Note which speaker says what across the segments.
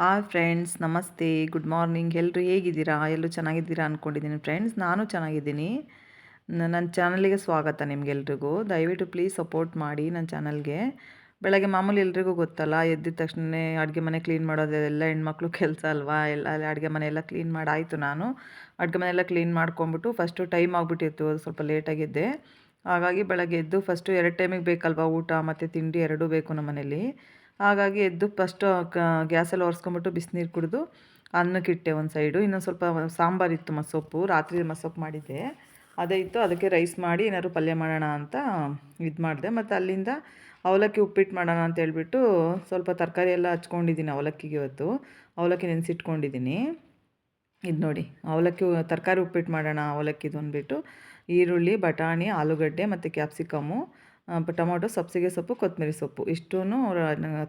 Speaker 1: Hi friends, ನಮಸ್ತೆ. Good morning. ಎಲ್ಲರೂ ಹೇಗಿದ್ದೀರಾ? ಎಲ್ಲರೂ ಚೆನ್ನಾಗಿದ್ದೀರಾ ಅಂದ್ಕೊಂಡಿದ್ದೀನಿ ಫ್ರೆಂಡ್ಸ್, ನಾನು ಚೆನ್ನಾಗಿದ್ದೀನಿ. ನನ್ನ ಚಾನಲಿಗೆ ಸ್ವಾಗತ ನಿಮಗೆಲ್ರಿಗೂ. ದಯವಿಟ್ಟು ಪ್ಲೀಸ್ ಸಪೋರ್ಟ್ ಮಾಡಿ ನನ್ನ ಚಾನಲ್ಗೆ. ಬೆಳಗ್ಗೆ ಮಾಮೂಲಿ ಎಲ್ರಿಗೂ ಗೊತ್ತಲ್ಲ, ಎದ್ದಿದ ತಕ್ಷಣ ಅಡುಗೆ ಮನೆ ಕ್ಲೀನ್ ಮಾಡೋದೆಲ್ಲ ಹೆಣ್ಮಕ್ಳು ಕೆಲಸ ಅಲ್ವಾ? ಎಲ್ಲ, ಅಲ್ಲಿ ಅಡುಗೆ ಮನೆ ಎಲ್ಲ ಕ್ಲೀನ್ ಮಾಡಾಯಿತು ನಾನು. ಅಡುಗೆ ಮನೆಯೆಲ್ಲ ಕ್ಲೀನ್ ಮಾಡ್ಕೊಂಬಿಟ್ಟು ಫಸ್ಟು ಟೈಮ್ ಆಗಿಬಿಟ್ಟಿತ್ತು ಅದು ಸ್ವಲ್ಪ ಲೇಟಾಗಿದ್ದೆ. ಹಾಗಾಗಿ ಬೆಳಗ್ಗೆ ಎದ್ದು ಫಸ್ಟು ಎರಡು ಟೈಮಿಗೆ ಬೇಕಲ್ವಾ ಊಟ, ಮತ್ತು ತಿಂಡಿ ಎರಡೂ ಬೇಕು ನಮ್ಮ ಮನೇಲಿ ಹಾಗಾಗಿ ಎದ್ದು ಫಸ್ಟು ಗ್ಯಾಸಲ್ಲಿ ಒರೆಸ್ಕೊಂಬಿಟ್ಟು ಬಿಸಿನೀರು ಕುಡಿದು ಅನ್ನಕ್ಕಿಟ್ಟೆ ಒಂದು ಸೈಡು. ಇನ್ನೊಂದು ಸ್ವಲ್ಪ ಸಾಂಬಾರಿತ್ತು ಮಸೊಪ್ಪು ರಾತ್ರಿ ಮಸೊಪ್ಪು ಮಾಡಿದ್ದೆ. ಅದೇ ಇತ್ತು. ಅದಕ್ಕೆ ರೈಸ್ ಮಾಡಿ ಏನಾದ್ರು ಪಲ್ಯ ಮಾಡೋಣ ಅಂತ ಇದು ಮಾಡಿದೆ. ಮತ್ತು ಅಲ್ಲಿಂದ ಅವಲಕ್ಕಿ ಉಪ್ಪಿಟ್ಟು ಮಾಡೋಣ ಅಂತ ಹೇಳ್ಬಿಟ್ಟು ಸ್ವಲ್ಪ ತರಕಾರಿ ಎಲ್ಲ ಹಚ್ಕೊಂಡಿದ್ದೀನಿ ಅವಲಕ್ಕಿಗೆ ಇವತ್ತು. ಅವಲಕ್ಕಿ ನೆನೆಸಿಟ್ಕೊಂಡಿದ್ದೀನಿ. ಇದು ನೋಡಿ. ಅವಲಕ್ಕಿ ತರಕಾರಿ ಉಪ್ಪಿಟ್ಟು ಮಾಡೋಣ ಅವಲಕ್ಕಿದು ಅಂದ್ಬಿಟ್ಟು ಈರುಳ್ಳಿ, ಬಟಾಣಿ, ಆಲೂಗಡ್ಡೆ ಮತ್ತು ಕ್ಯಾಪ್ಸಿಕಮ್ಮು. ಟೊಮೊಟೊ ಸಬ್ಸಿಗೆ ಸೊಪ್ಪು ಕೊತ್ತಂಬರಿ ಸೊಪ್ಪು. ಇಷ್ಟೂ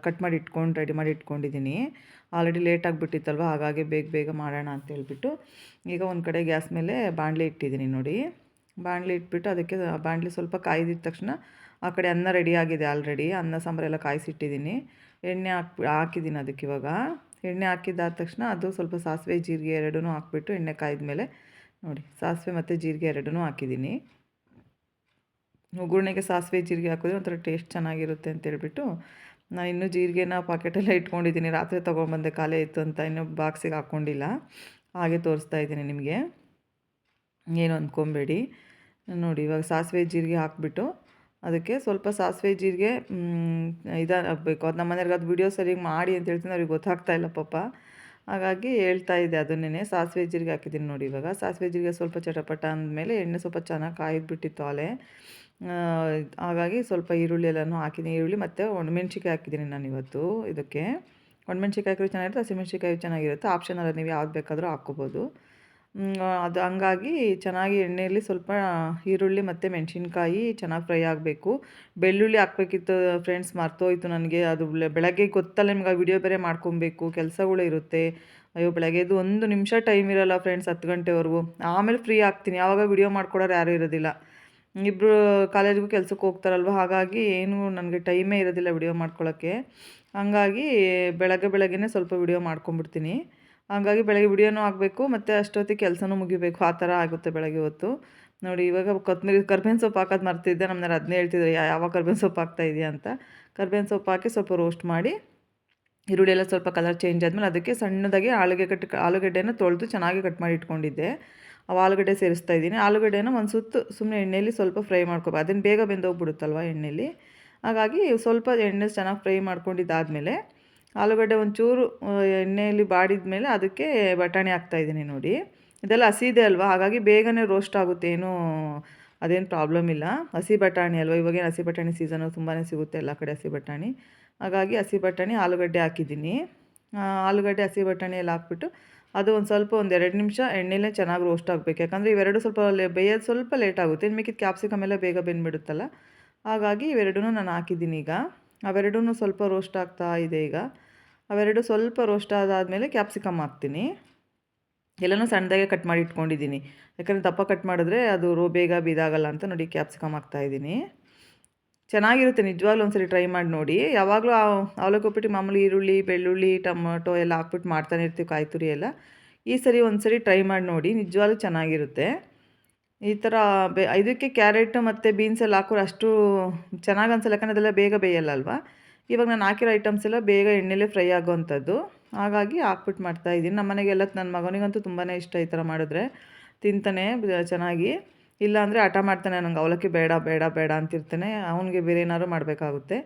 Speaker 1: ಕಟ್ ಮಾಡಿ ಇಟ್ಕೊಂಡು ರೆಡಿ ಮಾಡಿ ಇಟ್ಕೊಂಡಿದ್ದೀನಿ ಆಲ್ರೆಡಿ ಲೇಟ್ ಆಗಿಬಿಟ್ಟಿತ್ತಲ್ವ? ಹಾಗಾಗಿ ಬೇಗ ಬೇಗ ಮಾಡೋಣ ಅಂತ ಹೇಳ್ಬಿಟ್ಟು ಈಗ ಒಂದು ಕಡೆ ಗ್ಯಾಸ್ ಮೇಲೆ ಬಾಣಲೆ ಇಟ್ಟಿದ್ದೀನಿ ನೋಡಿ. ಬಾಣಲೆ ಇಟ್ಬಿಟ್ಟು ಅದಕ್ಕೆ ಬಾಣಲೆ ಸ್ವಲ್ಪ ಕಾಯ್ದಿದ ತಕ್ಷಣ ಆ ಕಡೆ ಅನ್ನ ರೆಡಿ ಆಗಿದೆ ಆಲ್ರೆಡಿ ಅನ್ನ ಸಾಂಬಾರೆಲ್ಲ ಕಾಯಿಸಿಟ್ಟಿದ್ದೀನಿ ಎಣ್ಣೆ ಹಾಕಿ ಹಾಕಿದ್ದೀನಿ ಅದಕ್ಕೆ ಇವಾಗ. ಎಣ್ಣೆ ಹಾಕಿದ್ದಾದ ತಕ್ಷಣ ಅದು ಸ್ವಲ್ಪ ಸಾಸಿವೆ, ಜೀರಿಗೆ ಎರಡೂ ಹಾಕ್ಬಿಟ್ಟು ಎಣ್ಣೆ ಕಾಯ್ದ ನೋಡಿ. ಸಾಸಿವೆ ಮತ್ತು ಜೀರಿಗೆ ಎರಡೂ ಹಾಕಿದ್ದೀನಿ ಒಗ್ಗರಣೆಗೆ ಸಾಸಿವೆ ಜೀರಿಗೆ ಹಾಕಿದ್ರೆ ಒಂಥರ ಟೇಸ್ಟ್ ಚೆನ್ನಾಗಿರುತ್ತೆ ಅಂತ ಹೇಳ್ಬಿಟ್ಟು ನಾನು ಇನ್ನೂ ಜೀರಿಗೆನ ಪಾಕೆಟಲ್ಲೇ ಇಟ್ಕೊಂಡಿದ್ದೀನಿ. ರಾತ್ರಿ ತೊಗೊಂಬಂದೆ ಖಾಲಿ ಇತ್ತು ಅಂತ ಇನ್ನೂ ಬಾಕ್ಸಿಗೆ ಹಾಕ್ಕೊಂಡಿಲ್ಲ. ಹಾಗೆ ತೋರಿಸ್ತಾ ಇದ್ದೀನಿ ನಿಮಗೆ. ಏನು ಅಂದ್ಕೊಬೇಡಿ ನೋಡಿ, ಇವಾಗ ಸಾಸಿವೆ ಜೀರಿಗೆ ಹಾಕ್ಬಿಟ್ಟು ಅದಕ್ಕೆ ಸ್ವಲ್ಪ ಸಾಸಿವೆ ಜೀರಿಗೆ ಇದಾಗಬೇಕು ಅದು ನಮ್ಮ ಮನೆಯವ್ರಿಗೆ ಅದು ವಿಡಿಯೋ ಸರಿಯಾಗಿ ಮಾಡಿ ಅಂತ ಹೇಳ್ತೀನಿ, ಅವ್ರಿಗೆ ಗೊತ್ತಾಗ್ತಾ ಇಲ್ಲ ಪಾಪ. ಹಾಗಾಗಿ ಹೇಳ್ತಾ ಇದ್ದೆ ಅದನ್ನೇ ಸಾಸಿವೆ ಜೀರಿಗೆ ಹಾಕಿದ್ದೀನಿ ನೋಡಿ ಇವಾಗ. ಸಾಸಿವೆ ಜೀರಿಗೆ ಸ್ವಲ್ಪ ಚಟಪಟ ಅಂದಮೇಲೆ ಎಣ್ಣೆ ಸ್ವಲ್ಪ ಚೆನ್ನಾಗಿ ಕಾಯಿದ್ಬಿಟ್ಟಿತ್ತು ಅಲೆ ಹಾಗಾಗಿ ಸ್ವಲ್ಪ ಈರುಳ್ಳಿ ಎಲ್ಲನೂ ಹಾಕಿದ್ದೀನಿ. ಈರುಳ್ಳಿ ಮತ್ತು ಒಣಮೆಣ್ಸಿಕಾಯಿ ಹಾಕಿದ್ದೀನಿ ನಾನು ಇವತ್ತು ಇದಕ್ಕೆ. ಒಣಮೆಣ್ಸಿಕಾಯಿ ಹಾಕಿದ್ರೆ ಚೆನ್ನಾಗಿರುತ್ತೆ ಹಸಿಮೆಣ್ಸಿಕಾಯಿ ಚೆನ್ನಾಗಿರುತ್ತೆ. ಆಪ್ಷನಲ್ಲ ನೀವು ಯಾವ್ದು ಬೇಕಾದರೂ ಹಾಕ್ಕೋಬೋದು. ಅದು ಹಂಗಾಗಿ ಚೆನ್ನಾಗಿ ಎಣ್ಣೆಯಲ್ಲಿ ಸ್ವಲ್ಪ ಈರುಳ್ಳಿ ಮತ್ತು ಮೆಣಸಿನ್ಕಾಯಿ ಚೆನ್ನಾಗಿ ಫ್ರೈ ಆಗಬೇಕು. ಬೆಳ್ಳುಳ್ಳಿ ಹಾಕ್ಬೇಕಿತ್ತು ಫ್ರೆಂಡ್ಸ್, ಮರ್ತೋಯ್ತು ನನಗೆ. ಅದು ಬೆಳಗ್ಗೆ ಗೊತ್ತಲ್ಲ ನಿಮ್ಗೆ ವಿಡಿಯೋ ಬೇರೆ ಮಾಡ್ಕೊಬೇಕು, ಕೆಲಸಗಳು ಇರುತ್ತೆ. ಅಯ್ಯೋ ಬೆಳಗ್ಗೆದು ಒಂದು ನಿಮಿಷ ಟೈಮ್ ಇರಲ್ಲ ಫ್ರೆಂಡ್ಸ್, ಹತ್ತು ಗಂಟೆವರೆಗೂ. ಆಮೇಲೆ ಫ್ರೀ ಆಗ್ತೀನಿ. ಯಾವಾಗ ವಿಡಿಯೋ ಮಾಡ್ಕೊಡೋರು ಯಾರೂ ಇರೋದಿಲ್ಲ. ಇಬ್ಬರು ಕಾಲೇಜ್ಗೂ ಕೆಲಸಕ್ಕೆ ಹೋಗ್ತಾರಲ್ವ? ಹಾಗಾಗಿ ಏನು ನನಗೆ ಟೈಮೇ ಇರೋದಿಲ್ಲ ವಿಡಿಯೋ ಮಾಡ್ಕೊಳ್ಳೋಕ್ಕೆ ಹಂಗಾಗಿ ಬೆಳಗ್ಗೆ ಬೆಳಗ್ಗೆ ಸ್ವಲ್ಪ ವಿಡಿಯೋ ಮಾಡ್ಕೊಂಬಿಡ್ತೀನಿ ಹಾಗಾಗಿ ಬೆಳಗ್ಗೆ ವಿಡಿಯೋನೂ ಆಗಬೇಕು, ಮತ್ತು ಅಷ್ಟೊತ್ತಿಗೆ ಕೆಲಸನೂ ಮುಗಿಬೇಕು. ಆ ಥರ ಆಗುತ್ತೆ ಬೆಳಗ್ಗೆ ಹೊತ್ತು. ನೋಡಿ, ಇವಾಗ ಕೊತ್ತಂಬರಿ ಕರ್ಬೇವಿನ ಸೊಪ್ಪು ಹಾಕೋದು ಮರ್ತಿದ್ದೆ. ನಮ್ಮನ್ನ ಅದನ್ನೇ ಹೇಳ್ತಿದ್ರು ಯಾವಾಗ ಕರ್ಬೇವಿನ ಸೊಪ್ಪು ಹಾಕ್ತಾ ಇದೆಯಾ? ಅಂತ. ಕರ್ಬೇವಿನ ಸೊಪ್ಪು ಹಾಕಿ ಸ್ವಲ್ಪ ರೋಸ್ಟ್ ಮಾಡಿ, ಈರುಳ್ಳಿ ಎಲ್ಲ ಸ್ವಲ್ಪ ಕಲರ್ ಚೇಂಜ್ ಆದಮೇಲೆ ಅದಕ್ಕೆ ಸಣ್ಣದಾಗಿ ಆಲೂಗೆಡ್ಡೆ ಕಟ್, ಆಲೂಗಡ್ಡೆನ ತೊಳೆದು ಚೆನ್ನಾಗಿ ಕಟ್ ಮಾಡಿ ಇಟ್ಕೊಂಡಿದ್ದೆ. ಆಲೂಗಡ್ಡೆ ಸೇರಿಸ್ತಾ ಇದ್ದೀನಿ. ಆಲೂಗಡ್ಡೆನ ಒಂದು ಸುತ್ತು ಸುಮ್ಮನೆ ಎಣ್ಣೆಯಲ್ಲಿ ಸ್ವಲ್ಪ ಫ್ರೈ ಮಾಡ್ಕೋಬೇಕು ಅದನ್ನು ಬೇಗ ಬೆಂದೋಗ್ಬಿಡುತ್ತಲ್ವ ಎಣ್ಣೆಯಲ್ಲಿ ಹಾಗಾಗಿ ಸ್ವಲ್ಪ ಎಣ್ಣೆ ಚೆನ್ನಾಗಿ ಫ್ರೈ ಮಾಡ್ಕೊಂಡಿದ್ದಾದಮೇಲೆ ಆಲೂಗಡ್ಡೆ ಒಂಚೂರು ಎಣ್ಣೆಯಲ್ಲಿ ಬಾಡಿದ ಮೇಲೆ ಅದಕ್ಕೆ ಬಟಾಣಿ ಹಾಕ್ತಾಯಿದ್ದೀನಿ ನೋಡಿ. ಇದೆಲ್ಲ ಹಸಿ ಇದೆ ಅಲ್ವಾ? ಹಾಗಾಗಿ ಬೇಗನೆ ರೋಸ್ಟ್ ಆಗುತ್ತೆ. ಏನೂ ಅದೇನು ಪ್ರಾಬ್ಲಮ್ ಇಲ್ಲ. ಹಸಿ ಬಟಾಣಿ ಅಲ್ವಾ? ಇವಾಗೇನು ಹಸಿ ಬಟಾಣಿ ಸೀಸನು ತುಂಬಾ ಸಿಗುತ್ತೆ ಎಲ್ಲ ಕಡೆ ಹಸಿ ಬಟಾಣಿ. ಹಾಗಾಗಿ ಹಸಿ ಬಟಾಣಿ ಆಲೂಗಡ್ಡೆ ಹಾಕಿದ್ದೀನಿ. ಆಲೂಗಡ್ಡೆ ಹಸಿ ಬಟಾಣಿ ಎಲ್ಲ ಹಾಕ್ಬಿಟ್ಟು ಅದು ಒಂದು ಸ್ವಲ್ಪ ಒಂದು ಎರಡು ನಿಮಿಷ ಎಣ್ಣೆಲೇ ಚೆನ್ನಾಗಿ ರೋಸ್ಟ್ ಆಗಬೇಕು. ಯಾಕಂದರೆ ಇವೆರಡು ಸ್ವಲ್ಪ ಬೇಯೋದು ಸ್ವಲ್ಪ ಲೇಟ್ ಆಗುತ್ತೆ. ಇನ್ನು ಮಿಕ್ಕಿದ ಕ್ಯಾಪ್ಸಿಕಮ್ ಎಲ್ಲ ಬೇಗ ಬೆಂದ್ಬಿಡುತ್ತಲ್ಲ? ಹಾಗಾಗಿ ಇವೆರಡೂ ನಾನು ಹಾಕಿದ್ದೀನಿ ಈಗ. ಅವೆರಡೂ ಸ್ವಲ್ಪ ರೋಸ್ಟ್ ಆಗ್ತಾ ಇದೆ ಈಗ. ಅವೆರಡು ಸ್ವಲ್ಪ ರೋಸ್ಟ್ ಆದಾದಮೇಲೆ ಕ್ಯಾಪ್ಸಿಕಮ್ ಹಾಕ್ತೀನಿ. ಎಲ್ಲನೂ ಸಣ್ಣದಾಗೆ ಕಟ್ ಮಾಡಿ ಇಟ್ಕೊಂಡಿದ್ದೀನಿ. ಯಾಕಂದರೆ ದಪ್ಪ ಕಟ್ ಮಾಡಿದ್ರೆ ಅದು ರೋ ಬೇಗ ಬಿದಾಗಲ್ಲ ಅಂತ ನೋಡಿ ಕ್ಯಾಪ್ಸಿಕಮ್ ಹಾಕ್ತಾಯಿದ್ದೀನಿ ಚೆನ್ನಾಗಿರುತ್ತೆ, ನಿಜವಾಗ್ಲೂ ಒಂದ್ಸರಿ ಟ್ರೈ ಮಾಡಿ ನೋಡಿ. ಯಾವಾಗಲೂ ಅವಲಕ್ಕಿ ಉಪ್ಪಿಟ್ಟು ಮಾಮೂಲಿ ಈರುಳ್ಳಿ, ಬೆಳ್ಳುಳ್ಳಿ, ಟೊಮೊಟೊ ಎಲ್ಲ ಹಾಕ್ಬಿಟ್ಟು ಮಾಡ್ತಾನೆ ಇರ್ತೀವಿ ಕಾಯಿ ತುರಿ ಎಲ್ಲ. ಈ ಸರಿ ಒಂದ್ಸರಿ ಟ್ರೈ ಮಾಡಿ ನೋಡಿ, ನಿಜವಾಗ್ಲೂ ಚೆನ್ನಾಗಿರುತ್ತೆ. ಈ ಥರ ಬೆ, ಇದಕ್ಕೆ ಕ್ಯಾರೆಟ್ ಮತ್ತು ಬೀನ್ಸ್ ಎಲ್ಲ ಹಾಕೋರು ಅಷ್ಟು ಚೆನ್ನಾಗಿ ಅನ್ಸಲ್ಲ, ಯಾಕಂದರೆ ಅದೆಲ್ಲ ಬೇಗ ಬೇಯಲ್ಲ ಅಲ್ವಾ ಇವಾಗ ನಾನು ಹಾಕಿರೋ ಐಟಮ್ಸ್ ಎಲ್ಲ ಬೇಗ ಎಣ್ಣೆಲೇ ಫ್ರೈ ಆಗೋವಂಥದ್ದು. ಹಾಗಾಗಿ ಹಾಕ್ಬಿಟ್ಟು ಮಾಡ್ತಾಯಿದ್ದೀನಿ ನಮ್ಮ ಮನೆಗೆಲ್ಲ ನನ್ನ ಮಗನಿಗಂತೂ ತುಂಬಾ ಇಷ್ಟ ಈ ಥರ ಮಾಡಿದ್ರೆ. ತಿಂತಾನೆ ಚೆನ್ನಾಗಿ. ಇಲ್ಲ ಅಂದರೆ ಹಠ ಮಾಡ್ತಾನೆ, ನಂಗೆ ಅವಲಕ್ಕಿ ಬೇಡ ಬೇಡ ಬೇಡ ಅಂತಿರ್ತಾನೆ. ಅವನಿಗೆ ಬೇರೆ ಏನಾದ್ರು ಮಾಡಬೇಕಾಗುತ್ತೆ.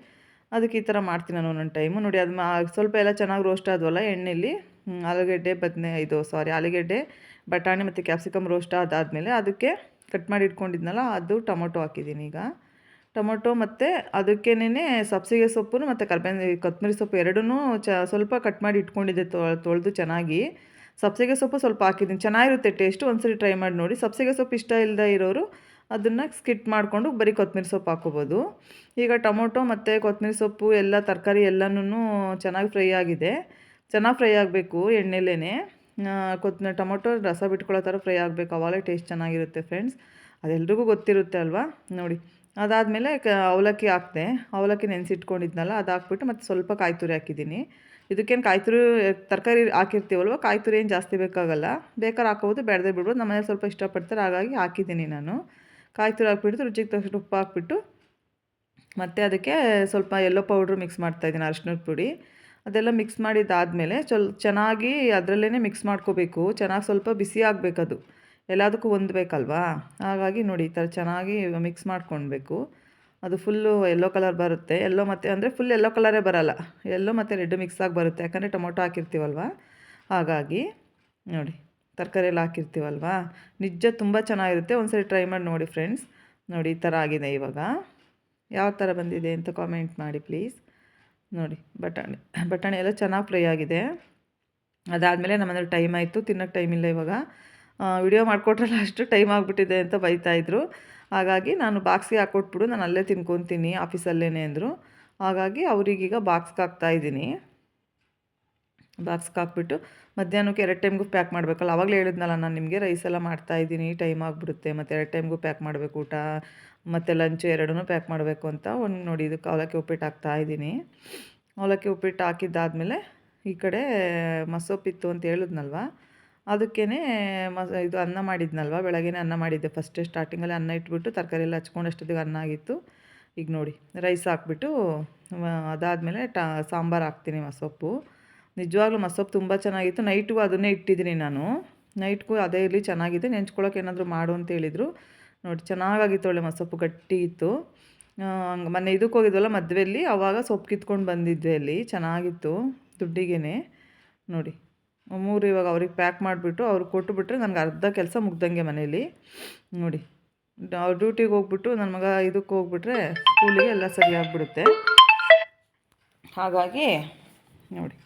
Speaker 1: ಅದಕ್ಕೆ ಈ ಥರ ಮಾಡ್ತೀನಿ ನಾನು ಒಂದೊಂದು ಟೈಮು ನೋಡಿ ಅದು ಸ್ವಲ್ಪ ಎಲ್ಲ ಚೆನ್ನಾಗಿ ರೋಸ್ಟ್ ಆದ್ವಲ್ಲ ಎಣ್ಣೆಯಲ್ಲಿ ಆಲೂಗೆಡ್ಡೆ, ಬದನೆ, ಇದು ಸಾರಿ ಆಲೂಗಡ್ಡೆ, ಬಟಾಣಿ ಮತ್ತು ಕ್ಯಾಪ್ಸಿಕಮ್ ರೋಸ್ಟ್ ಅದಾದಮೇಲೆ ಅದಕ್ಕೆ ಕಟ್ ಮಾಡಿ ಇಟ್ಕೊಂಡಿದ್ನಲ್ಲ, ಅದು ಟೊಮೊಟೊ ಹಾಕಿದ್ದೀನಿ ಈಗ. ಟೊಮೊಟೊ ಮತ್ತು ಅದಕ್ಕೇನೆ ಸಬ್ಸಿಗೆ ಸೊಪ್ಪು ಮತ್ತು ಕರ್ಬೇವಿನ, ಕೊತ್ತಂಬರಿ ಸೊಪ್ಪು ಎರಡೂ ಚ, ಸ್ವಲ್ಪ ಕಟ್ ಮಾಡಿ ಇಟ್ಕೊಂಡಿದ್ದೆ ತೊಳೆದು ಚೆನ್ನಾಗಿ. ಸಬ್ಸಿಗೆ ಸೊಪ್ಪು ಸ್ವಲ್ಪ ಹಾಕಿದ್ದೀನಿ. ಚೆನ್ನಾಗಿರುತ್ತೆ ಟೇಸ್ಟು ಒಂದ್ಸರಿ ಟ್ರೈ ಮಾಡಿ ನೋಡಿ. ಸಬ್ಸಿಗೆ ಸೊಪ್ಪು ಇಷ್ಟ ಇಲ್ಲದೆ ಇರೋರು ಅದನ್ನು ಸ್ಕಿಟ್ ಮಾಡಿಕೊಂಡು ಬರೀ ಕೊತ್ತಂಬರಿ ಸೊಪ್ಪು ಹಾಕ್ಕೋಬೋದು. ಈಗ ಟೊಮೊಟೊ ಮತ್ತು ಕೊತ್ತಂಬರಿ ಸೊಪ್ಪು, ಎಲ್ಲ ತರಕಾರಿ ಎಲ್ಲನೂ ಚೆನ್ನಾಗಿ ಫ್ರೈ ಆಗಿದೆ. ಚೆನ್ನಾಗಿ ಫ್ರೈ ಆಗಬೇಕು ಎಣ್ಣೆಲೇ ಕೊತ್ ಟೊಮೊಟೊ ರಸ ಬಿಟ್ಕೊಳ್ಳೋ ಥರ ಫ್ರೈ ಆಗಬೇಕು. ಅವಾಗಲೇ ಟೇಸ್ಟ್ ಚೆನ್ನಾಗಿರುತ್ತೆ ಫ್ರೆಂಡ್ಸ್ ಅದೆಲ್ರಿಗೂ ಗೊತ್ತಿರುತ್ತೆ ಅಲ್ವಾ? ನೋಡಿ. ಅದಾದಮೇಲೆ ಕ, ಅವಲಕ್ಕಿ ಹಾಕ್ದೆ. ಅವಲಕ್ಕಿ ನೆನೆಸಿಟ್ಕೊಂಡಿದ್ನಲ್ಲ ಅದು ಹಾಕ್ಬಿಟ್ಟು ಮತ್ತು ಸ್ವಲ್ಪ ಕಾಯಿ ತುರಿ ಹಾಕಿದ್ದೀನಿ. ಇದಕ್ಕೇನು ಕಾಯಿ ತುರಿ ತರಕಾರಿ ಹಾಕಿರ್ತೀವಲ್ವ ಕಾಯಿ ತುರಿ ಏನು ಜಾಸ್ತಿ ಬೇಕಾಗಲ್ಲ. ಬೇಕಾದ್ರೆ ಹಾಕೋಬೋದು ಬೇಡದೆ ಬಿಡ್ಬೋದು. ನಮ್ಮ ಮನೇಲಿ ಸ್ವಲ್ಪ ಇಷ್ಟಪಡ್ತಾರೆ, ಹಾಗಾಗಿ ಹಾಕಿದ್ದೀನಿ ನಾನು. ಕಾಯಿ ತುರಿ ಹಾಕ್ಬಿಟ್ಟು, ರುಚಿಗೆ ತಕ್ಷಣ ಉಪ್ಪು ಹಾಕ್ಬಿಟ್ಟು, ಮತ್ತು ಅದಕ್ಕೆ ಸ್ವಲ್ಪ ಎಲ್ಲೋ ಪೌಡ್ರ್ ಮಿಕ್ಸ್ ಮಾಡ್ತಾ ಇದ್ದೀನಿ ಅರಿಶಿನದ ಪುಡಿ. ಅದೆಲ್ಲ ಮಿಕ್ಸ್ ಮಾಡಿದ್ದಾದಮೇಲೆ ಚಲ್, ಚೆನ್ನಾಗಿ ಅದರಲ್ಲೇ ಮಿಕ್ಸ್ ಮಾಡ್ಕೋಬೇಕು. ಚೆನ್ನಾಗಿ ಸ್ವಲ್ಪ ಬಿಸಿ ಆಗಬೇಕದು. ಎಲ್ಲದಕ್ಕೂ ಹೊಂದಬೇಕಲ್ವಾ ಹಾಗಾಗಿ ನೋಡಿ, ಈ ಥರ ಚೆನ್ನಾಗಿ ಮಿಕ್ಸ್ ಮಾಡ್ಕೊಳ್ಬೇಕು ಅದು ಫುಲ್ಲು ಎಲ್ಲೋ ಕಲರ್ ಬರುತ್ತೆ. ಎಲ್ಲೋ ಮತ್ತು ಅಂದರೆ ಫುಲ್ ಎಲ್ಲೋ ಕಲರೇ ಬರಲ್ಲ. ಎಲ್ಲೋ ಮತ್ತು ರೆಡ್ ಮಿಕ್ಸ್ ಆಗಿ ಬರುತ್ತೆ. ಯಾಕಂದರೆ ಟೊಮೊಟೊ ಹಾಕಿರ್ತೀವಲ್ವ? ಹಾಗಾಗಿ ನೋಡಿ ತರಕಾರಿ ಎಲ್ಲ ಹಾಕಿರ್ತೀವಲ್ವ? ನಿಜ ತುಂಬ ಚೆನ್ನಾಗಿರುತ್ತೆ. ಒಂದ್ಸರಿ ಟ್ರೈ ಮಾಡಿ ನೋಡಿ ಫ್ರೆಂಡ್ಸ್ ನೋಡಿ, ಈ ಥರ ಆಗಿದೆ ಇವಾಗ. ಯಾವ ಥರ ಬಂದಿದೆ ಅಂತ ಕಾಮೆಂಟ್ ಮಾಡಿ ಪ್ಲೀಸ್ ನೋಡಿ, ಬಟಾಣಿ ಬಟಾಣಿ ಎಲ್ಲ ಚೆನ್ನಾಗಿ ಫ್ರೈ ಆಗಿದೆ. ಅದಾದಮೇಲೆ ನಮ್ಮನೇಲಿ ಟೈಮ್ ಆಯಿತು. ತಿನ್ನೋಕ್ಕೆ ಟೈಮ್ ಇಲ್ಲ ಇವಾಗ. ವಿಡಿಯೋ ಮಾಡಿಕೊಟ್ರಲ್ಲ ಅಷ್ಟು ಟೈಮ್ ಆಗಿಬಿಟ್ಟಿದೆ ಅಂತ ಬೈತಾಯಿದ್ರು ಹಾಗಾಗಿ ನಾನು ಬಾಕ್ಸ್ಗೆ ಹಾಕ್ಕೊಟ್ಬಿಡು ನಾನು ಅಲ್ಲೇ ತಿನ್ಕೊತೀನಿ ಆಫೀಸಲ್ಲೇ ಅಂದರು. ಹಾಗಾಗಿ ಅವರಿಗೀಗ ಬಾಕ್ಸ್ಗೆ ಹಾಕ್ತಾಯಿದ್ದೀನಿ ಬಾಕ್ಸ್ಗೆ ಹಾಕ್ಬಿಟ್ಟು ಮಧ್ಯಾಹ್ನಕ್ಕೆ ಎರಡು ಟೈಮ್ಗೂ ಪ್ಯಾಕ್ ಮಾಡಬೇಕಲ್ಲ ಆವಾಗಲೇ ಹೇಳಿದ್ನಲ್ಲ ನಾನು ನಿಮಗೆ ರೈಸ್ ಎಲ್ಲ ಮಾಡ್ತಾಯಿದ್ದೀನಿ ಟೈಮ್ ಆಗಿಬಿಡುತ್ತೆ, ಮತ್ತು ಎರಡು ಟೈಮ್ಗೂ ಪ್ಯಾಕ್ ಮಾಡಬೇಕು ಊಟ, ಮತ್ತು ಲಂಚ್ ಎರಡೂ ಪ್ಯಾಕ್ ಮಾಡಬೇಕು ಅಂತ ಒಂದು ನೋಡಿ ಇದಕ್ಕೆ ಅವಲಕ್ಕಿ ಉಪ್ಪಿಟ್ಟು ಹಾಕ್ತಾಯಿದ್ದೀನಿ ಅವಲಕ್ಕಿ ಉಪ್ಪಿಟ್ಟು ಹಾಕಿದ್ದಾದಮೇಲೆ ಈ ಕಡೆ ಮಸೋಪಿತ್ತು ಅಂತ ಹೇಳಿದ್ನಲ್ವ ಅದಕ್ಕೇ ಮಸ ಇದು ಅನ್ನ ಮಾಡಿದ್ನಲ್ವ? ಬೆಳಗ್ಗೆ ಅನ್ನ ಮಾಡಿದ್ದೆ. ಫಸ್ಟೇ ಸ್ಟಾರ್ಟಿಂಗಲ್ಲಿ ಅನ್ನ ಇಟ್ಬಿಟ್ಟು ತರಕಾರಿ ಎಲ್ಲ ಹಚ್ಕೊಂಡು ಅಷ್ಟೊತ್ತಿಗೆ ಅನ್ನ ಆಗಿತ್ತು. ಈಗ ನೋಡಿ ರೈಸ್ ಹಾಕ್ಬಿಟ್ಟು ಅದಾದಮೇಲೆ ಟ, ಸಾಂಬಾರು ಹಾಕ್ತೀನಿ ಮಸೊಪ್ಪು. ನಿಜವಾಗ್ಲೂ ಮಸೊಪ್ಪು ತುಂಬ ಚೆನ್ನಾಗಿತ್ತು. ನೈಟು ಅದನ್ನೇ ಇಟ್ಟಿದ್ದೀನಿ ನಾನು. ನೈಟ್ಗೂ ಅದೇ ಇರಲಿ, ಚೆನ್ನಾಗಿದೆ. ನೆಂಚ್ಕೊಳ್ಳೋಕೆ ಏನಾದರೂ ಮಾಡು ಅಂತ ಹೇಳಿದರು. ನೋಡಿ, ಚೆನ್ನಾಗಾಗಿತ್ತು ಒಳ್ಳೆ ಮಸೊಪ್ಪು, ಗಟ್ಟಿ ಇತ್ತು. ಮೊನ್ನೆ ಇದಕ್ಕೆ ಹೋಗಿದ್ವಲ್ಲ ಮದುವೆಯಲ್ಲಿ ಅವಾಗ ಸೊಪ್ಪು ಕಿತ್ಕೊಂಡು ಬಂದಿದ್ದೆ ಅಲ್ಲಿ. ಚೆನ್ನಾಗಿತ್ತು ದುಡ್ಡಿಗೆ ನೋಡಿ. ಮೂರು ಇವಾಗ ಅವ್ರಿಗೆ ಪ್ಯಾಕ್ ಮಾಡಿಬಿಟ್ಟು ಅವ್ರಿಗೆ ಕೊಟ್ಟುಬಿಟ್ರೆ ನನಗೆ ಅರ್ಧ ಕೆಲಸ ಮುಗ್ದಂಗೆ ಮನೇಲಿ. ನೋಡಿ, ಅವ್ರು ಡ್ಯೂಟಿಗೆ ಹೋಗ್ಬಿಟ್ಟು ನನ್ನ ಮಗ ಇದಕ್ಕೆ ಹೋಗ್ಬಿಟ್ರೆ ಸ್ಕೂಲಿಗೆ ಎಲ್ಲ ಸರಿಯಾಗಿಬಿಡುತ್ತೆ ಹಾಗಾಗಿ, ನೋಡಿ,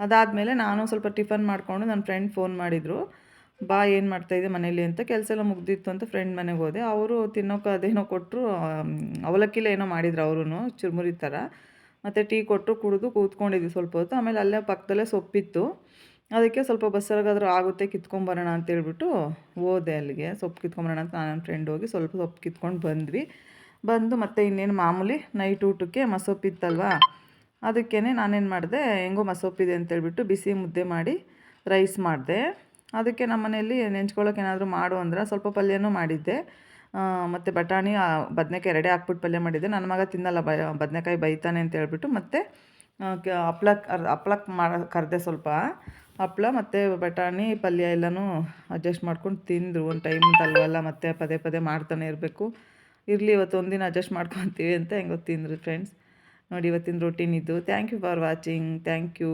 Speaker 1: ಅದಾದಮೇಲೆ ನಾನು ಸ್ವಲ್ಪ ಟಿಫನ್ ಮಾಡಿಕೊಂಡು ನನ್ನ ಫ್ರೆಂಡ್ ಫೋನ್ ಮಾಡಿದರು. ಬಾ, ಏನು ಮಾಡ್ತಾಯಿದ್ದೆ ಮನೇಲಿ ಅಂತ ಕೆಲಸ ಎಲ್ಲ ಮುಗ್ದಿತ್ತು ಅಂತ ಫ್ರೆಂಡ್ ಮನೆಗೆ ಹೋದೆ. ಅವರು ತಿನ್ನೋಕೆ ಅದೇನೋ ಕೊಟ್ಟರು ಅವಲಕ್ಕಿಲೇ ಏನೋ ಮಾಡಿದ್ರು ಅವರು ಚುರುಮುರಿ ಥರ ಮತ್ತು ಟೀ ಕೊಟ್ಟರು ಕುಡಿದು ಕೂತ್ಕೊಂಡಿದ್ವಿ ಸ್ವಲ್ಪ ಹೊತ್ತು. ಆಮೇಲೆ ಅಲ್ಲೇ ಪಕ್ಕದಲ್ಲೇ ಸೊಪ್ಪಿತ್ತು. ಅದಕ್ಕೆ ಸ್ವಲ್ಪ ಬಸ್ಸಾಗಾದರೂ ಆಗುತ್ತೆ ಕಿತ್ಕೊಂಬರೋಣ ಅಂತೇಳ್ಬಿಟ್ಟು ಹೋದೆ ಅಲ್ಲಿಗೆ. ಸೊಪ್ಪು ಕಿತ್ಕೊಂಬರೋಣ ಅಂತ ನಾನು ನನ್ನ ಫ್ರೆಂಡ್ ಹೋಗಿ ಸ್ವಲ್ಪ ಸೊಪ್ಪು ಕಿತ್ಕೊಂಡು ಬಂದ್ವಿ. ಬಂದು ಮತ್ತೆ ಇನ್ನೇನು ಮಾಮೂಲಿ ನೈಟ್ ಊಟಕ್ಕೆ ಮಸೊಪ್ಪಿತ್ತಲ್ವ? ಅದಕ್ಕೇ ನಾನೇನು ಮಾಡಿದೆ, ಹೆಂಗೋ ಮಸೊಪ್ಪಿದೆ ಅಂತೇಳ್ಬಿಟ್ಟು ಬಿಸಿ ಮುದ್ದೆ ಮಾಡಿ ರೈಸ್ ಮಾಡಿದೆ. ಅದಕ್ಕೆ ನಮ್ಮ ಮನೆಯಲ್ಲಿ ನೆಂಚ್ಕೊಳ್ಳೋಕೆ ಏನಾದರೂ ಮಾಡು ಅಂದ್ರೆ ಸ್ವಲ್ಪ ಪಲ್ಯನೂ ಮಾಡಿದ್ದೆ. ಮತ್ತು ಬಟಾಣಿ ಬದನೆಕಾಯಿ ಎರಡೇ ಹಾಕ್ಬಿಟ್ಟು ಪಲ್ಯ ಮಾಡಿದ್ದೆ. ನನ್ನ ಮಗ ತಿನ್ನಲ್ಲ ಬದನೆಕಾಯಿ ಬೈತಾನೆ ಅಂತ ಹೇಳ್ಬಿಟ್ಟು ಮತ್ತು ಹಪ್ಳ ಹಪ್ಳಕ್ಕೆ ಮಾಡ, ಕರೆದೆ ಸ್ವಲ್ಪ. ಹಪ್ಳ ಮತ್ತು ಬಟಾಣಿ, ಪಲ್ಯ ಎಲ್ಲನೂ ಅಡ್ಜಸ್ಟ್ ಮಾಡ್ಕೊಂಡು ತಿಂದರು ಒಂದು ಟೈಮ್ ಅಲ್ವಲ್ಲ ಮತ್ತೆ ಪದೇ ಪದೇ ಮಾಡ್ತಾನೆ ಇರಬೇಕು. ಇರಲಿ, ಇವತ್ತು ಒಂದಿನ ಅಡ್ಜಸ್ಟ್ ಮಾಡ್ಕೊತೀವಿ ಅಂತ ಹೆಂಗೋ ತಿಂದರು ಫ್ರೆಂಡ್ಸ್ ನೋಡಿ, ಇವತ್ತಿನ ರೊಟೀನ್ ಇದು thank you for watching thank you